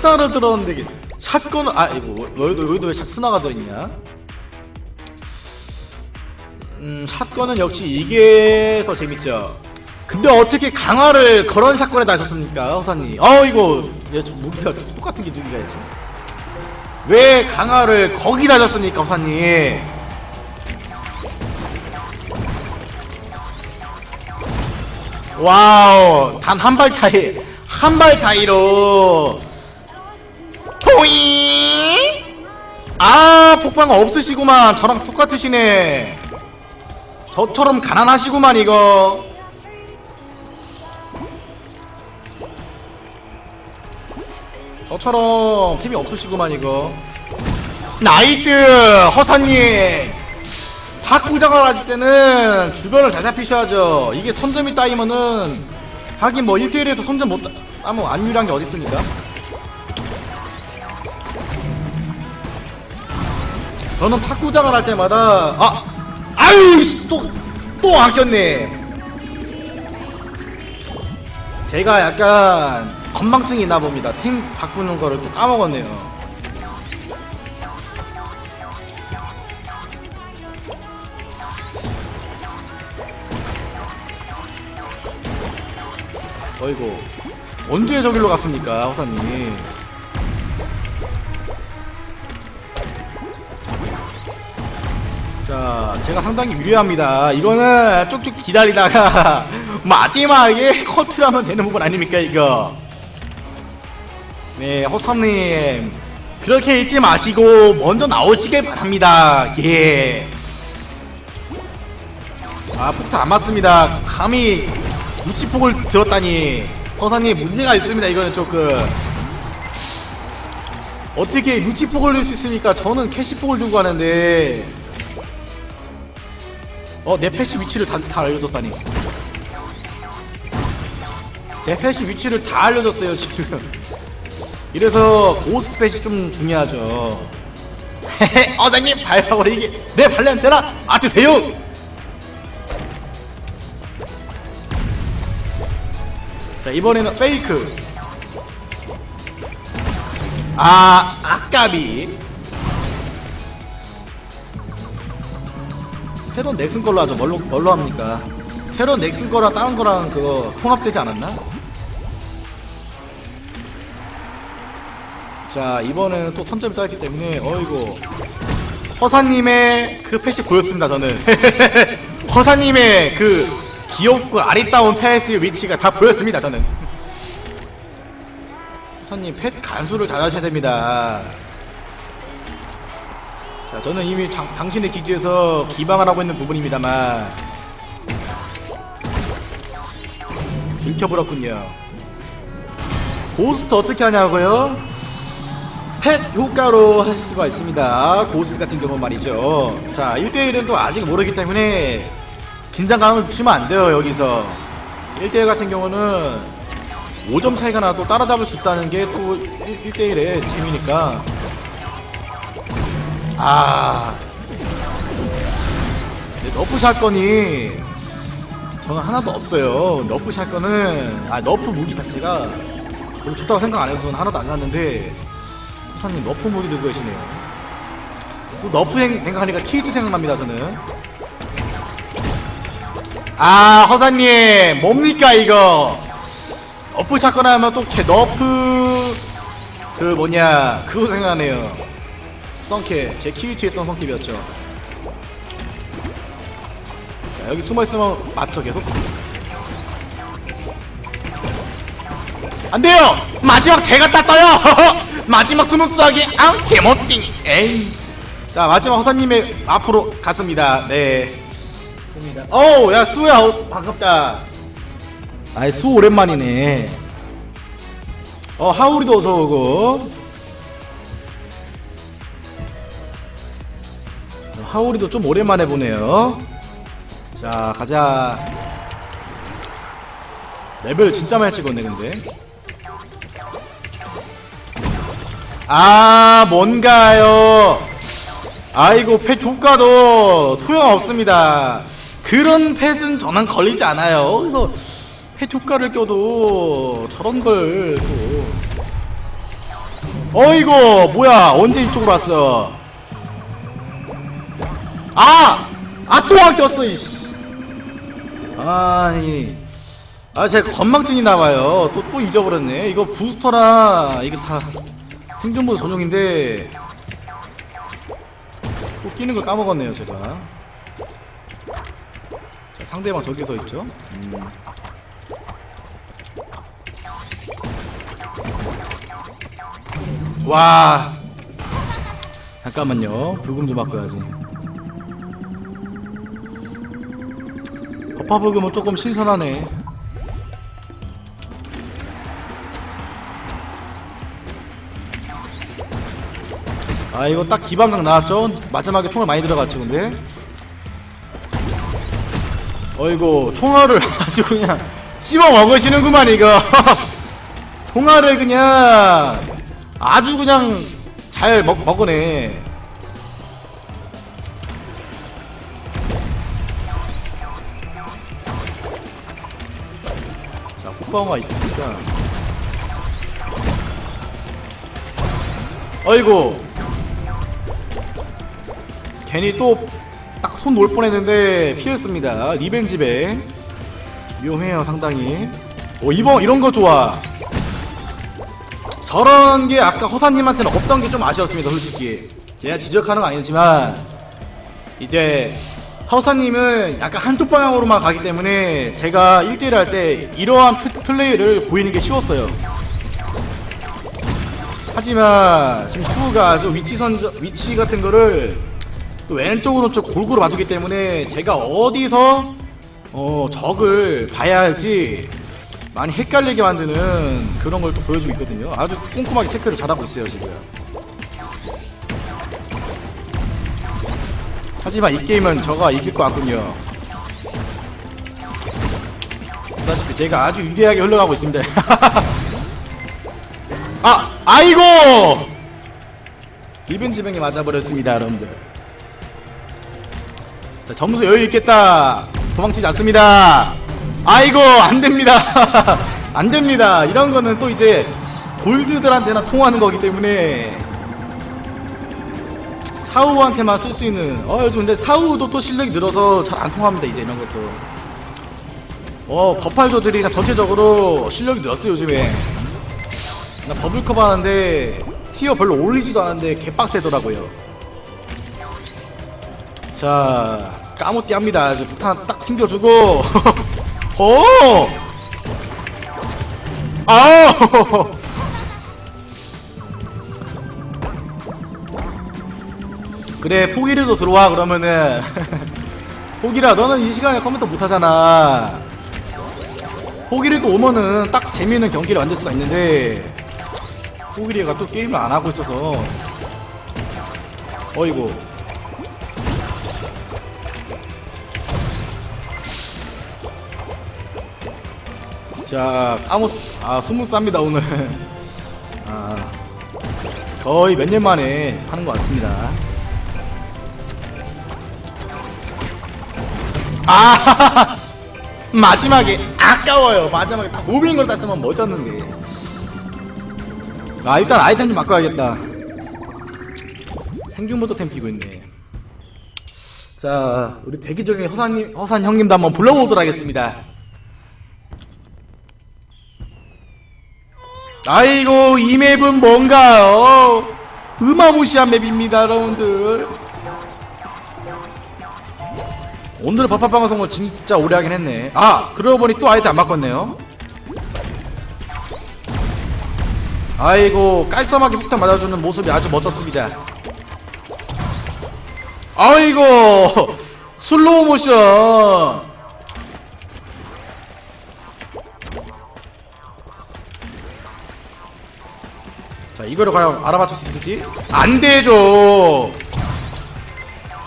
스나를 들었는데 이게 샷건 아 이거 여기도 여기도 왜 스나가 들어있냐? 음 샷건은 역시 이게 더 재밌죠. 근데 어떻게 강화를 그런 샷건에 다셨습니까, 허사님? 어 이거 얘좀 무기가 똑같은 개가 있죠. 왜 강화를 거기 다셨습니까, 허사님? 와우 단 한 발 차이 한 발 차이로. 포잉 아 폭방 없으시구만. 저랑 똑같으시네. 저처럼 가난하시구만 이거 저처럼 템이 없으시구만 이거. 나이트 허사님. 탁구장을 하실 때는 주변을 잘 살피셔야죠. 이게 선점이 따이면은 하긴 뭐 1대1에서 선점 못 따, 따면 안 유리한 게 어디 있습니까? 저는 탁구장을 할 때마다 아 아유 또또 안 꼈네. 제가 약간 건망증이 있나 봅니다. 팀 바꾸는 거를 또 까먹었네요. 어이구. 언제 저길로 갔습니까 호사님? 자 제가 상당히 유리합니다. 이거는 쭉쭉 기다리다가 마지막에 커트를 하면 되는 부분 아닙니까 이거 네 호사님. 그렇게 잊지 마시고 먼저 나오시길 바랍니다. 예. 아 폭탄 안 맞습니다. 감히 무치폭을 들었다니. 허사님 문제가 있습니다. 이거는 조금. 어떻게 무치폭을 넣을 수 있습니까? 저는 캐시폭을 들고 가는데. 어 내 패시 위치를 다, 다 알려줬다니. 내 패시 위치를 다 알려줬어요 지금 이래서 패시 좀 중요하죠. 어장님 밟아버리기 내 발렌 테라 아 드세요! 자 이번에는 페이크. 아 아까비. 테론 넥슨 걸로 하죠. 뭘로, 뭘로 합니까? 테론 넥슨 거랑 다른 거랑 그거 통합되지 않았나? 자 이번에는 또 선점이 따였기 때문에 어이구. 허사님의 그 패시 보였습니다 저는. 허사님의 그 귀엽고 아리따운 패스의 위치가 다 보였습니다 저는. 허사님 펫 간수를 잘 하셔야 됩니다. 자 저는 이미 장- 당신의 기지에서 기방을 하고 있는 부분입니다만. 들켜버렸군요. 고스트 어떻게 하냐고요? 펫 효과로 하실 수가 있습니다. 고스 같은 경우 말이죠. 자, 1대1은 또 아직 모르기 때문에 긴장감을 주시면 안 돼요, 여기서. 1대1 같은 경우는 5점 차이가 나도 따라잡을 수 있다는 게 또 1대1의 재미니까. 아. 네, 너프 샷건이 저는 하나도 없어요. 너프 샷건은, 아, 너프 무기 자체가 별로 좋다고 생각 안 해서 저는 하나도 안 샀는데, 사님 너프 무기 들고 계시네요. 또 너프 생- 생각하니까 키즈 생각납니다 저는. 아 허사님 뭡니까 이거? 너프 샷건 하면 또 개 너프 그 뭐냐 그거 생각나네요. 썬캡 제 키위치에 있던 썬캡이었죠. 자 여기 숨어 있으면 맞죠 계속? 안 돼요! 마지막 제가 땄어요! 마지막 스무스하게, 아, 개멋띵! 에이. 자, 마지막 허사님의 앞으로 갔습니다. 네. 좋습니다. 어우, 야, 수야, 어, 반갑다. 아이, 수 오랜만이네. 어, 하울이도 어서오고. 어, 하울이도 좀 오랜만에 보네요. 자, 가자. 레벨 진짜 많이 찍었네, 근데. 아 뭔가요? 아이고 펫 효과도 소용없습니다. 그런 펫은 저는 걸리지 않아요. 그래서 펫 효과를 껴도 저런 걸 또. 어이구 뭐야 언제 이쪽으로 왔어? 아! 아또 아꼈어 이씨. 아니. 아 제가 건망증이 나와요. 또 또 잊어버렸네. 이거 부스터나 이게 다 생존보드 전용인데 또 끼는 걸 까먹었네요 제가. 자, 상대방 저기 서 있죠? 음. 와. 잠깐만요. 불금 좀 바꿔야지. 버파불금은 조금 신선하네 아 이거 딱 기반각 나왔죠? 마지막에 총알 많이 들어갔죠 근데? 어이구 총알을 아주 그냥 씹어 먹으시는구만 이거. 총알을 그냥 아주 그냥 잘 먹, 먹으네. 자 호빵어가 있으니까 어이구 괜히 또 딱 손 놓을 뻔했는데 피했습니다. 리벤지배. 위험해요 상당히. 오 이번 이런 거 좋아. 저런 게 아까 허사님한테는 없던 게 좀 아쉬웠습니다 솔직히. 제가 지적하는 건 아니지만 이제 허사님은 약간 한쪽 방향으로만 가기 때문에 제가 1대1 할 때 이러한 플- 플레이를 보이는 게 쉬웠어요. 하지만 지금 수우가 아주 위치 선저 위치 같은 거를 또 왼쪽 오른쪽 골고루 봐주기 때문에 제가 어디서 어 적을 봐야 할지 많이 헷갈리게 만드는 그런 걸 또 보여주고 있거든요. 아주 꼼꼼하게 체크를 잘하고 있어요 지금. 하지만 이 게임은 저가 이길 것 같군요. 보다시피 제가 아주 유리하게 흘러가고 있습니다. 아, 아이고! 리벤지병이 맞아버렸습니다, 여러분들. 자, 점수 여유 있겠다. 도망치지 않습니다. 아이고, 안 됩니다. 안 됩니다. 이런 거는 또 이제 골드들한테나 통하는 거기 때문에 사우한테만 쓸 수 있는 어 요즘 근데 사우도 또 실력이 늘어서 잘 안 통합니다 이제 이런 것도 어 버팔조들이 그냥 전체적으로 실력이 늘었어요 요즘에 나 버블컵 하는데 티어 별로 올리지도 않았는데 개빡세더라고요 자 까무띠 합니다. 아주 폭탄 딱 튕겨주고. 어! 아우 그래 포기라도 들어와 그러면은. 포기라 너는 이 시간에 컴퓨터 못하잖아. 포기라도 오면은 딱 재미있는 경기를 만들 수가 있는데 포기리가 또 게임을 안 하고 있어서. 어이구 자 까무 아 스무스합니다 오늘. 아 거의 몇 년 만에 하는 것 같습니다. 아 마지막에 아까워요. 마지막에 500걸 땄으면 멋졌는데. 아 일단 아이템 좀 바꿔야겠다. 생중부터 템 피고 있네. 자 우리 대기 중에 허산님 허산 형님도 한번 불러보도록 하겠습니다 아이고 이 맵은 뭔가요? 으마무시한 맵입니다 여러분들. 오늘 버파 방송을 진짜 오래 하긴 했네. 아 그러고 보니 또 아이템 안 바꿨네요. 아이고 깔끔하게 폭탄 맞아주는 모습이 아주 멋졌습니다. 아이고 슬로우 모션 자 이거를 과연 알아맞힐 수 있을지? 안 되죠!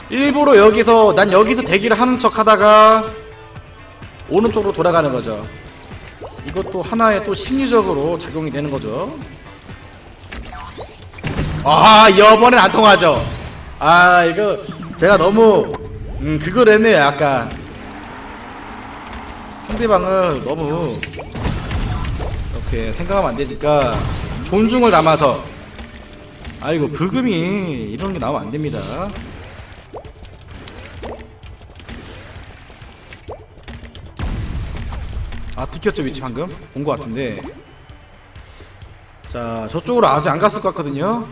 일부러 여기서 난 여기서 대기를 하는 척 하다가 오른쪽으로 돌아가는 거죠. 이것도 하나의 또 심리적으로 작용이 되는 거죠. 아 이번엔 안 통하죠. 아 이거 제가 너무 음 그걸 했네요 약간. 상대방을 너무 이렇게 생각하면 안 되니까 존중을 담아서. 아이고 브금이 이런 게 나오면 안 됩니다. 아 들켰죠 위치 방금? 본 것 같은데. 자 저쪽으로 아직 안 갔을 것 같거든요.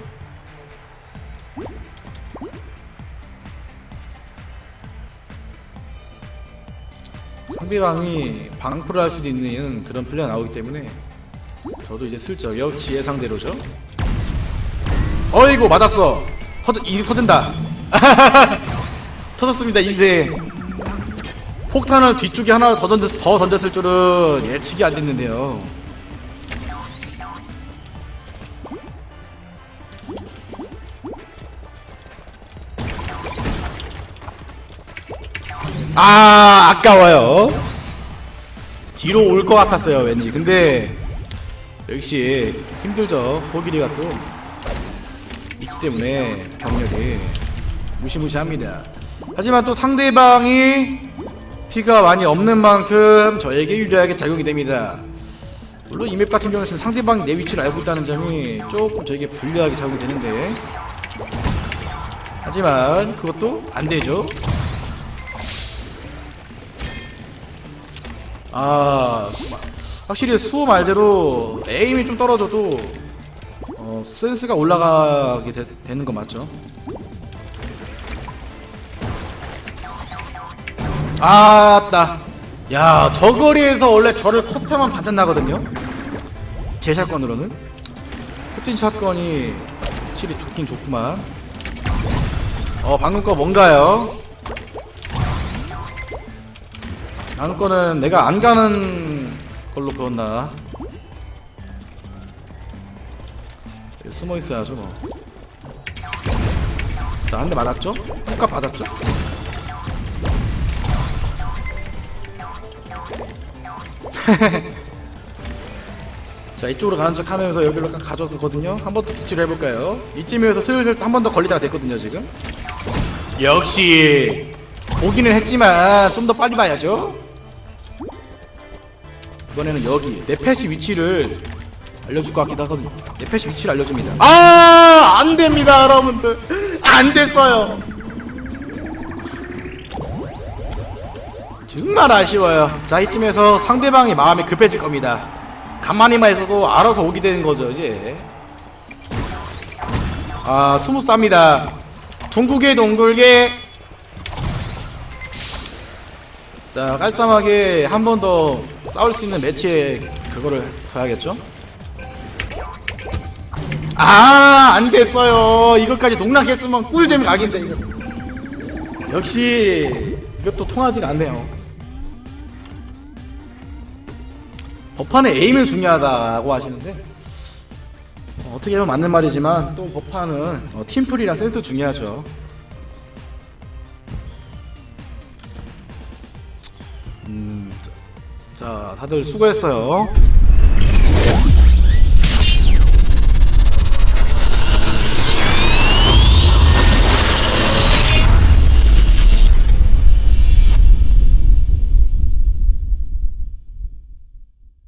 상대방이 방풀을 할 수도 있는 그런 플레이가 나오기 때문에 저도 이제 슬쩍 역시 예상대로죠. 어이구 맞았어. 터져 이 터진다. 터졌습니다 인생 폭탄을 뒤쪽에 하나 더, 던졌, 더 던졌을 줄은 예측이 안 됐는데요. 아 아까워요. 뒤로 올 것 같았어요 왠지. 근데 역시 힘들죠. 호기리가 또. 있기 때문에 경력이 무시무시합니다. 하지만 또 상대방이 피가 많이 없는 만큼 저에게 유리하게 작용이 됩니다. 물론 이맵 같은 경우는 상대방이 내 위치를 알고 있다는 점이 조금 저에게 불리하게 작용이 되는데. 하지만 그것도 안 되죠. 아 확실히 수호 말대로 에임이 좀 떨어져도 어, 센스가 올라가게 되, 되는 거 맞죠? 아따 야 저거리에서 원래 저를 커트만 반찬 나거든요 제 샷건으로는 커팅 샷건이 확실히 좋긴 좋구만 어 방금 거 뭔가요? 다음 거는 내가 안 가는 걸로 배웠나? 여기 숨어 있어야죠 뭐. 자, 한 대 맞았죠? 똑같 받았죠? 자, 이쪽으로 가는 척 하면서 여기로 가져가거든요? 한 번 더 비치를 해볼까요? 이쯤에서 슬슬 한 번 더 걸리다가 됐거든요, 지금. 역시! 보기는 했지만 좀 더 빨리 봐야죠. 이번에는 여기 내 패시 위치를 알려줄 것 같기도 하거든요. 내 패시 위치를 알려줍니다. 아, 안 됩니다, 여러분들. 안 됐어요. 정말 아쉬워요. 자, 이쯤에서 상대방이 마음이 급해질 겁니다. 가만히만 있어도 알아서 오게 되는 거죠, 이제. 아, 스무스합니다. 둥글게 동글게. 자, 깔쌈하게 한 번 더 싸울 수 있는 매치에 그거를 둬야겠죠? 아, 안 됐어요. 이것까지 농락했으면 꿀잼 각인데. 역시, 이것도 통하지가 않네요. 법판의 에임이 중요하다고 하시는데, 어, 떻게 보면 맞는 말이지만, 또 법판은 어, 팀플이랑 센스도 중요하죠. 자, 다들 수고했어요.